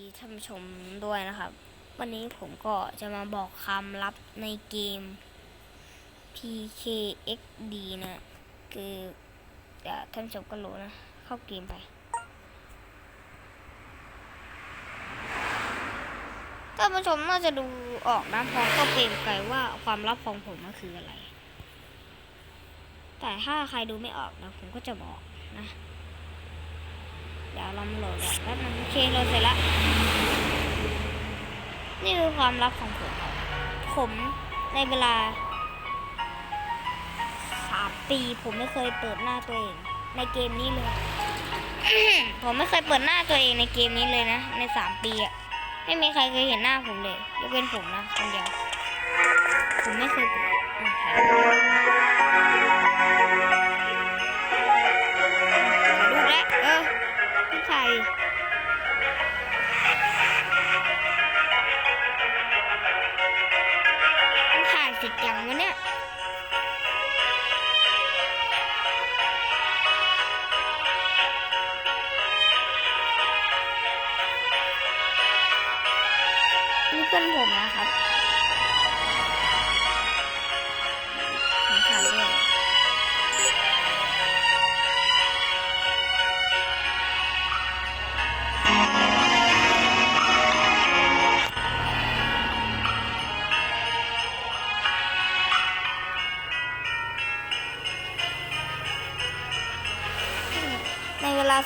ดีท่านผู้ชมด้วยนะครับ วันนี้ผมก็จะมาบอกคำลับในเกม PKXD นะคือเดี๋ยวท่านผู้ชมก็รู้นะ เข้าเกมไป ท่านผู้ชมน่าจะดูออกนะพอเข้าเกมไปว่าความลับของผมมันคืออะไร แต่ถ้าใครดูไม่ออกนะ ผมก็จะบอกนะ เดี๋ยวเรามาโหลดก่อนแป๊บนึงโอเคโหลดเสร็จแล้วนี่คือความลับของผมครับผมในเวลาสามปี ผมไม่เคยเปิดหน้าตัวเอง ในเกมนี้เลย ผมไม่เคยเปิดหน้าตัวเองในเกมนี้เลยนะ ในสามปีอะไม่มีใครเคยเห็นหน้าผมเลยยกเว้นผมนะคนเดียวผมไม่เคยเปิด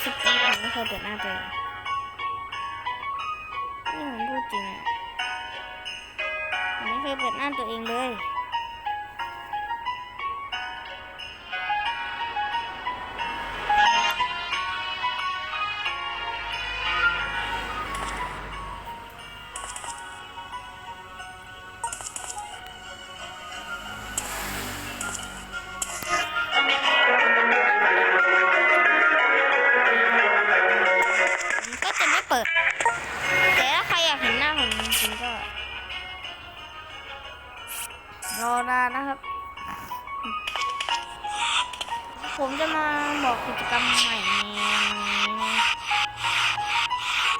สิบปีผมไม่เคยเปิดหน้าตัวเองนี่ผมพูดจริงอะผมไม่เคยเปิดหน้าตัวเองเลย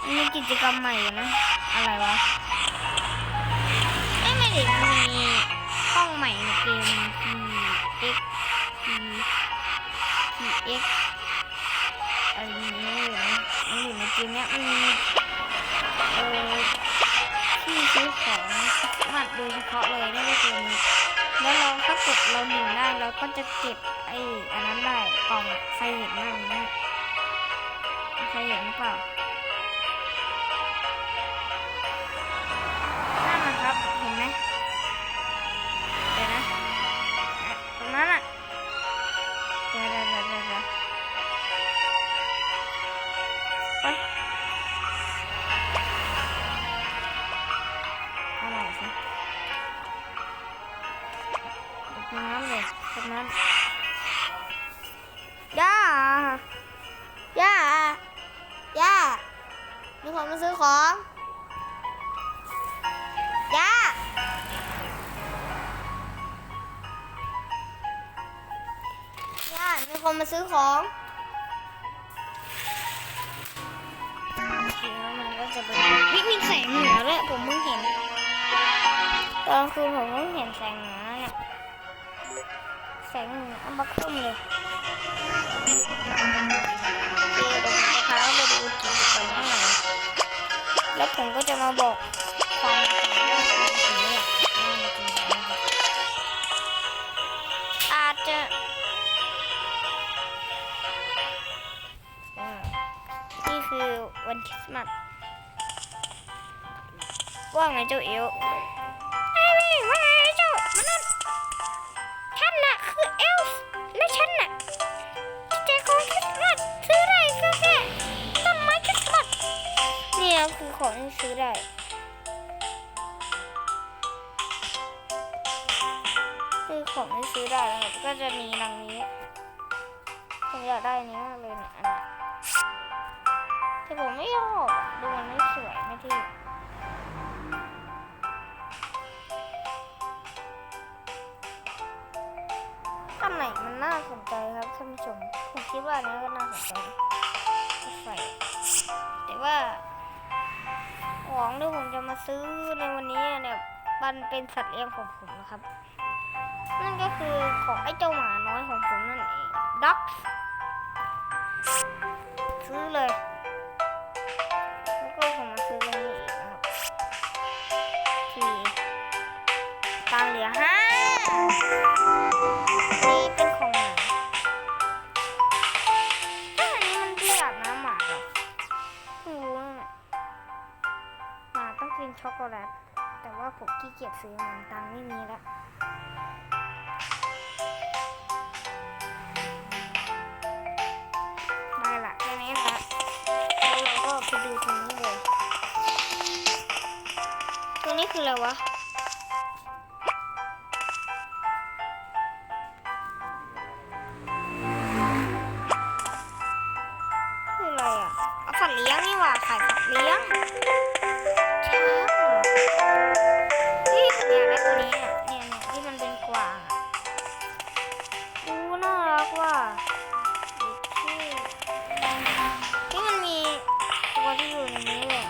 มีกิจกรรมใหม่นะ อะไรวะไม่ไม่ดิมันมีห้องใหม่ในเกม P X P P X อะไรนี้อยู่นะมันอยู่ในเกมเนี้ยมันมีเออที่ซื้อของมัดโดยเฉพาะเลยในเกมนี้แล้วเราถ้ากดเราหนึ่งได้เราก็จะเก็บไอ้อันนั้นได้กล่องใครเห็นบ้างนะใครเห็นเปล่า มีคนมาซื้อของย่าย่ามีคนมาซื้อของแล้วมันก็จะเป็นวิมีแสงเหนือด้วยผมเพิ่งเห็น ตอนคืนผมเพิ่งเห็นแสงเหนือเนี่ยแสงเหนืออันบักขึ้นเลย แล้วผมก็จะมาบอกความสามารถของผมเนี่ยว่าจริงไหมครับอาจจะนี่คือวันคริสต์มาสว่าไงเจ้าเอล คือของที่ซื้อได้คือของที่ซื้อได้นะครับก็จะมีดังนี้ผมอยากได้นี้มากเลยเนี่ยอันเนี้ยแต่ผมไม่ชอบอะดูมันไม่สวยไม่เท่อันไหนมันน่าสนใจครับท่านผู้ชมผมคิดว่าอันนี้ก็น่าสนใจ ซื้อในวันนี้เนี่ยมันเป็นสัตว์เลี้ยงของผมนะครับ นั่นก็คือของไอ้เจ้าหมาน้อยของผมนั่นเองด็อกซื้อเลย ช็อกโกแลต แต่ว่าผมขี้เกียจซื้อมันตังไม่มีแล้วได้ละแค่นี้ละแล้วเราก็ไปดูตรงนี้เลย ตรงนี้คืออะไรวะ อะไรอะเอาสัตว์เลี้ยงนี่หว่าขายสัตว์เลี้ยงช้างเหรอนี่เนี่ยแล้วตัวนี้อะเนี่ยเนี่ยที่มันเป็นกวางอะอู้น่ารักว่ะที่นี่มันมีตัวที่อยู่ในนี้เลย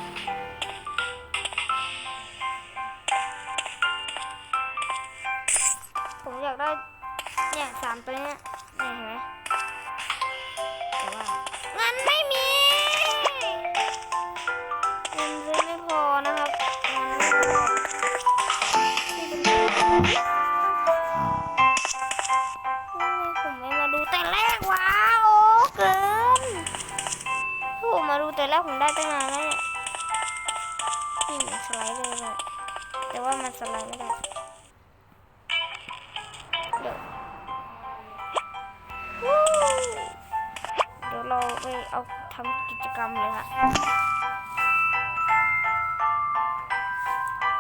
ผมอยากได้เนี่ยสามตัวเนี้ย เอาทำกิจกรรมเลยค่ะ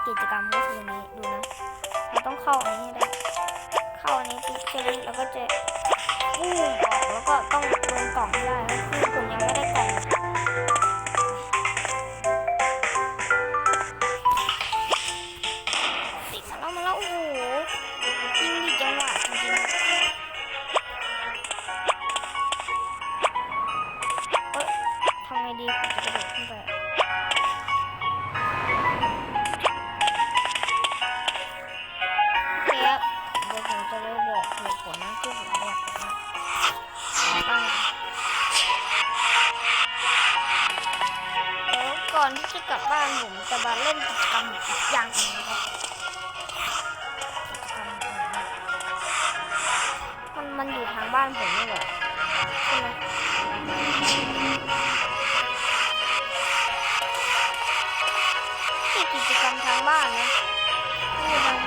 กิจกรรมก็คือนี้ดูนะ เราต้องเข้าอันนี้ให้ได้ เข้าอันนี้ปุ๊บใช่ไหมเราก็จะอู้มออกแล้วก็ต้องลงกล่องให้ได้คือผมยังไม่ได้กล่อง Thank you.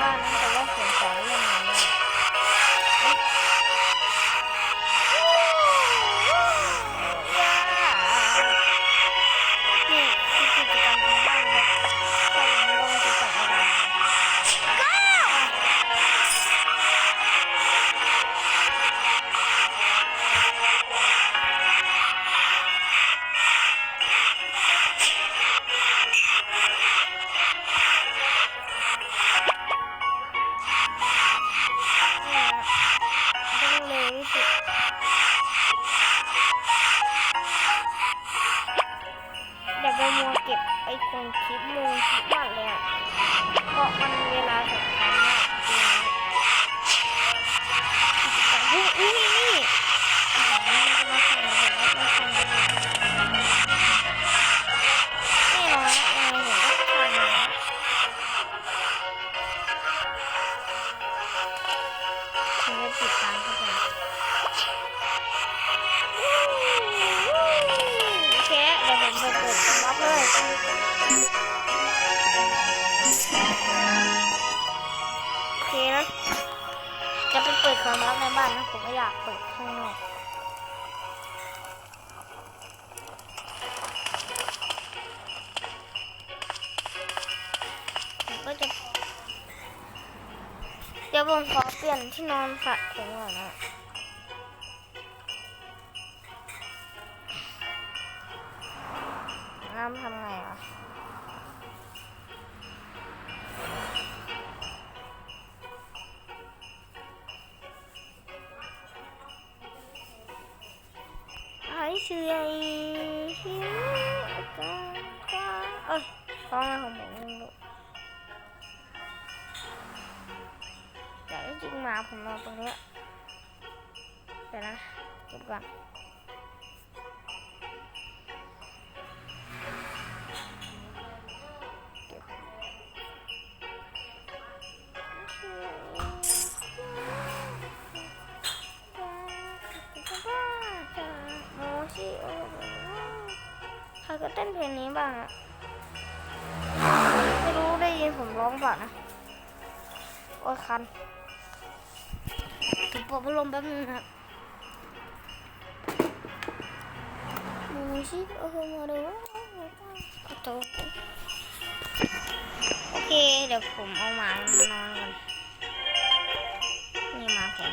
Bye. ผมขอเปลี่ยนที่นอนค่ะผมก่อนนะน้ำทำไงอะไอ้เสือไอ้เสือกันกันเอ้ยองอะไรของผม งหมาผมนอตรงนี้ยเดี๋ยวนะเก็บก่อนโมชิโอใครก็เต้นเพลงนี้บ้างอะไม่รู้ได้ยินผมร้องเปล่านะ โอ้ยคัน ถูกปลดพัดลมแป๊บนึงครับมูชิโอโหมาดูขอโทษโอเค เดี๋ยวผมเอาหมามานอนก่อนนี่มาผม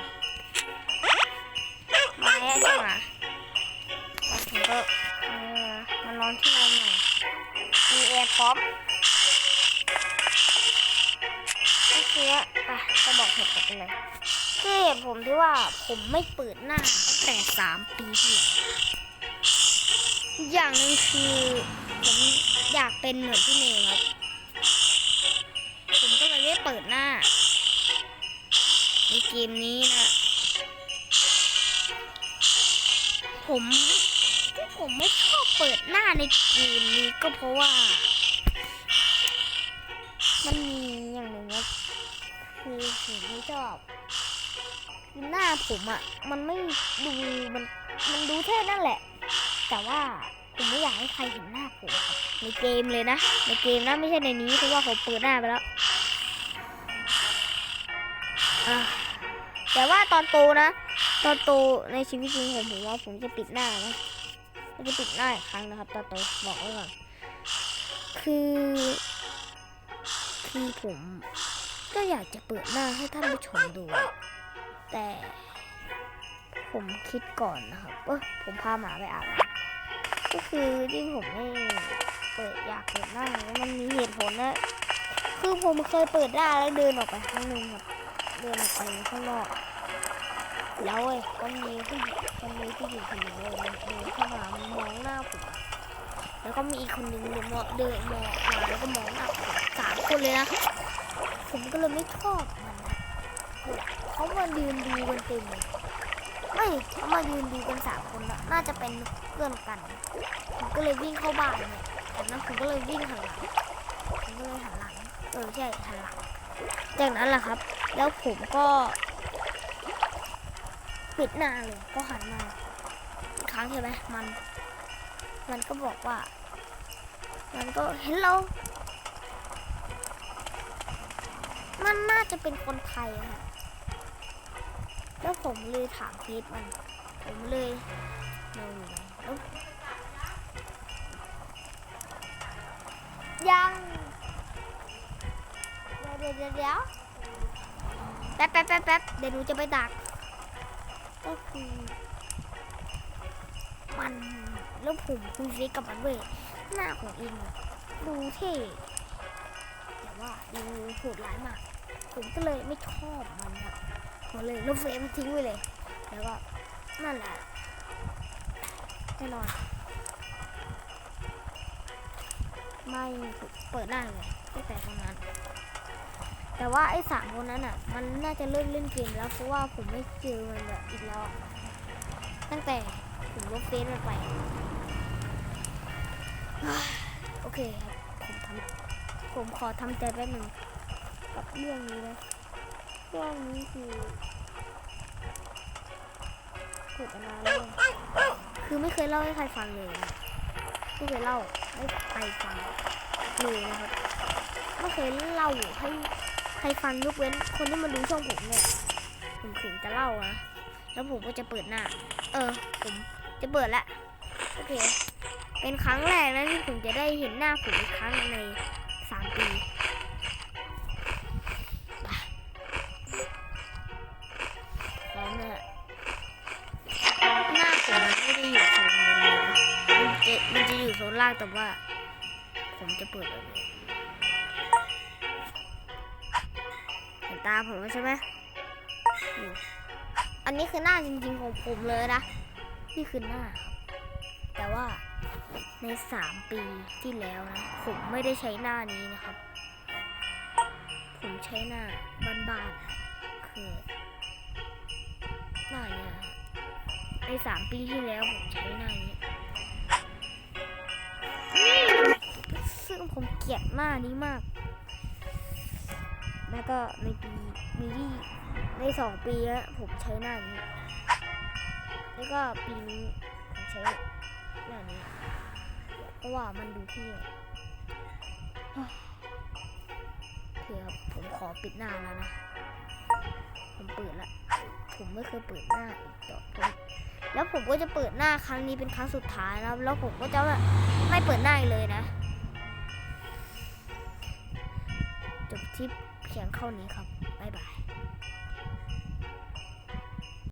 มาแย่จังอะแล้วผมก็เออมานอนที่นอนใหม่มีแอร์พร้อมโอเคอะไปจะบอกเหตุผลกันเลย คือเหตุผมที่ว่าผมไม่เปิดหน้าตั้งแต่สามปีที่แล้วอย่างหนึ่งคือผมอยากเป็นเหมือนพี่เนยครับ ผมก็เลยไม่เปิดหน้า ในเกมนี้นะ ผมที่ผมไม่ชอบเปิดหน้าในเกมนี้ก็เพราะว่า มันมีอย่างหนึ่งว่าคือผมไม่ชอบ หน้าผมอะ่ะ มันไม่ดูมันมันดูเท่นั่นแหละ แต่ว่าผมไม่อยากให้ใครเห็นหน้าผมครับในเกมเลยนะ ในเกมนะไม่ใช่ในนี้เพราะว่าผมเปิดหน้าไปแล้วแต่ว่าตอนโตนะ ตอนโตในชีวิตจริงผมผมว่าผมจะปิดหน้านะผมจะปิดหน้าอีกครั้งนะครับตอนโตบอกไว้ก่อนคือคือผมก็อยากจะเปิดหน้าให้ท่านผู้ชมดู แต่ ผมคิดก่อนนะครับเออผมพาหมาไปอาบน้ำก็คือที่ผมไม่เปิดอยากเปิดหน้ามันมีเหตุผลนะคือผมเคยเปิดหน้าแล้วเดินออกไปข้างนึงครับเดินออกไปข้างนอกแล้วเว้ยก็มีผู้หญิงคนนี้ผู้หญิงคนหนึ่งเลยมันเดินเข้ามามันมองหน้าผมแล้วก็มีอีกคนหนึ่งเดินมองเดินมองมาแล้วก็มองหน้าผมสามคนเลยนะผมก็เลยไม่ชอบมันนะ เขามายืนดูกันเต็มเลยไม่เขามายืนดูกันสามคนนะน่าจะเป็นเพื่อนกันผมก็เลยวิ่งเข้าบ้านเนี่ยจากนั้นผมก็เลยวิ่งหันหลังผมก็เลยหันหลังเออใช่หันหลังจากนั้นแหละครับ แล้วผมก็ปิดหน้าเลยก็หันมาครั้งใช่ไหมมัน มันก็บอกว่า มันก็เห็นเรา มันน่าจะเป็นคนไทยอะค่ะ แล้วผมเลยถามเฟซมัน ผมเลยเงอยู่ไหนแล้วยังเดี๋ยวเดี๋ยวเดี๋ยวแป๊บแป๊บแป๊บแป๊บเดี๋ยวหนูจะไปดักก็คือมันแล้วผมคุยเฟซกับมันเว้ยหน้าของอินดูเท่แต่ว่าดูโหดร้ายมาก ผมก็เลยไม่ชอบมันครั บผมเลยลบเฟซมันทิ้งไว้เลย แล้วก็นั่นแหละแน่นอนไม่เปิดหน้เลยตั้งแต่ตรงนั้น แต่ว่าไอ้สามคนนั้นอะ มันน่าจะเลิกเล่นเกมแล้วเพราะว่าผมไม่เจอมันแบบอีกแล้ว ตั้งแต่ผมลบเฟซมันไป โอเคครับผมทำผมขอทำใจแป๊บหนึ่งกับเรื่องนี้นะ เรื่องนี้คือเกิดมานานแล้วคือไม่เคยเล่าให้ใครฟังเลยไม่เคยเล่าให้ใครฟังเลยนะครับไม่เคยเล่าให้ใครฟังยกเว้นคนที่มาดูช่องผมเนี่ย ผมถึงจะเล่านะแล้วผมก็จะเปิดหน้า เออ ผมจะเปิดละโอเค เป็นครั้งแรกนะที่ผมจะได้เห็นหน้าผมอีกครั้งใน แต่ว่า ผมจะเปิดแบบนี้เห็นตาผมแล้วใช่ไหมอันนี้คือหน้าจริงๆของผมเลยนะ นี่คือหน้าครับแต่ว่าในสามปีที่แล้วนะ ผมไม่ได้ใช้หน้านี้นะครับ ผมใช้หน้าบ้านๆคือหน้าเนี่ยในสามปีที่แล้วผมใช้หน้านี้ ผมเกลียดหน้านี้มาก แล้วก็ในปีมีที่ในสองปีแล้วผมใช้หน้านี้ แล้วก็ปีนี้ผมใช้หน้านี้ เพราะว่ามันดูเท่เคครับผมขอปิดหน้าแล้วนะ ผมเปิดละ ผมไม่เคยเปิดหน้าอีกต่อไปแล้วผมก็จะเปิดหน้าครั้งนี้เป็นครั้งสุดท้ายนะครับแล้วผมก็จะไม่เปิดหน้าอีกเลยนะ เพียงเท่านี้ครับ บ๊ายบาย